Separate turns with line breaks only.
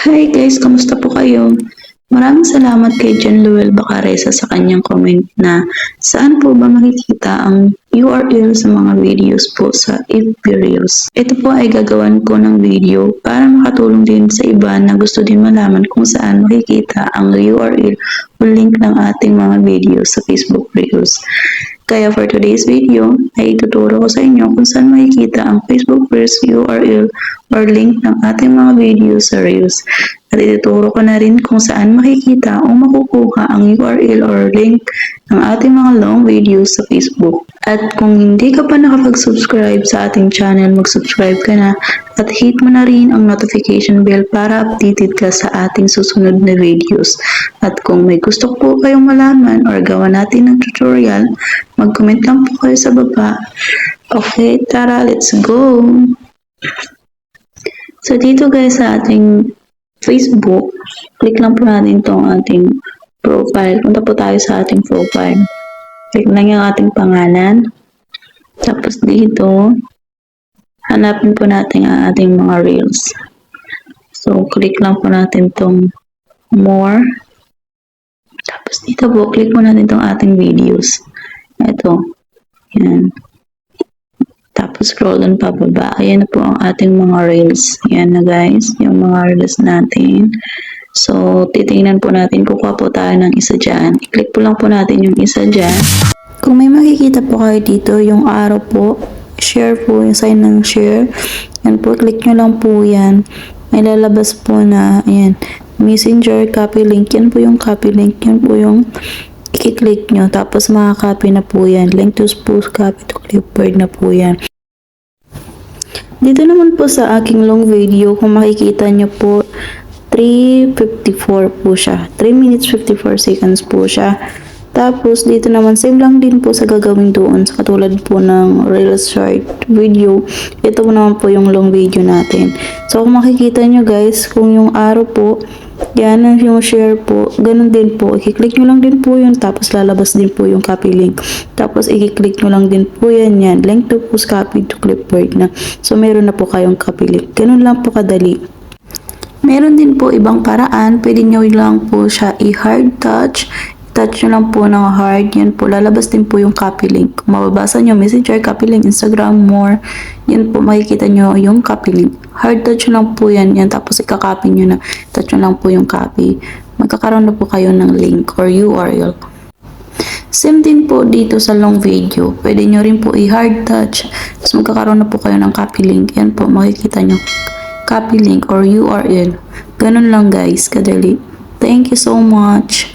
Hi guys, kamusta po kayo? Maraming salamat kay John Luel Bacaresa sa kanyang comment na saan po ba makikita ang URL sa mga videos po sa Reels. Ito po ay gagawan ko ng video para makatulong din sa iba na gusto din malaman kung saan makikita ang URL o link ng ating mga videos sa Facebook Reels. Kaya for today's video, ay ituturo ko sa inyo kung saan makikita ang Facebook Reels URL or link ng ating mga videos sa Reels. At ituturo ko na rin kung saan makikita o makukuha ang URL or link ng ating mga long videos sa Facebook. At kung hindi ka pa nakapag-subscribe sa ating channel, mag-subscribe ka na at hit mo na rin ang notification bell para updated ka sa ating susunod na videos. At kung may gusto po kayong malaman or gawa natin ng tutorial, mag-comment lang po kayo sa baba. Okay, tara, let's go! So, dito guys sa ating Facebook, click lang po natin itong ating profile. Punta po tayo sa ating profile. Click lang yung ating pangalan. Tapos dito, hanapin po natin ang ating mga reels. So, click lang po natin itong more. Tapos dito po, click po natin itong ating videos. Ito. Yan. Scroll doon pababa. Ayan na po ang ating mga reels. Yan na guys, yung mga reels natin. So, titingnan po natin, kukuha po tayo ng isa dyan. I-click po lang po natin yung isa dyan. Kung may makikita po kayo dito, yung arrow po, share po, yung sign ng share. Yan po, click nyo lang po yan. May lalabas po na, ayan, messenger, copy link. Yan po yung copy link. Yan po yung i-click nyo. Tapos makaka-copy na po yan. Link to post, copy to clipboard na po yan. Dito naman po sa aking long video, kung makikita nyo po, 3.54 po siya. 3 minutes 54 seconds po siya. Tapos, dito naman, same lang din po sa gagawin doon. Sa katulad po ng Reels short video. Ito po naman po yung long video natin. So, kung makikita nyo guys, kung yung arrow po, yan ang yung share po. Ganun din po. I-click nyo lang din po yun. Tapos, lalabas din po yung copy link. Tapos, i-click nyo lang din po yan. Yan. Link to post copy to clipboard na. So, meron na po kayong copy link. Ganun lang po kadali. Meron din po ibang paraan. Pwede nyo lang po siya i-hard touch. Touch nyo lang po ng hard. Yan po. Lalabas din po yung copy link. Kung mababasa nyo, messenger, copy link, Instagram, more. Yan po, makikita nyo yung copy link. Hard touch nyo lang po yan. Yan. Tapos ikakopy nyo na. Touch nyo lang po yung copy. Magkakaroon na po kayo ng link or URL. Same din po dito sa long video. Pwede nyo rin po i-hard touch. Tapos magkakaroon na po kayo ng copy link. Yan po, makikita nyo copy link or URL. Ganun lang guys, kadali. Thank you so much.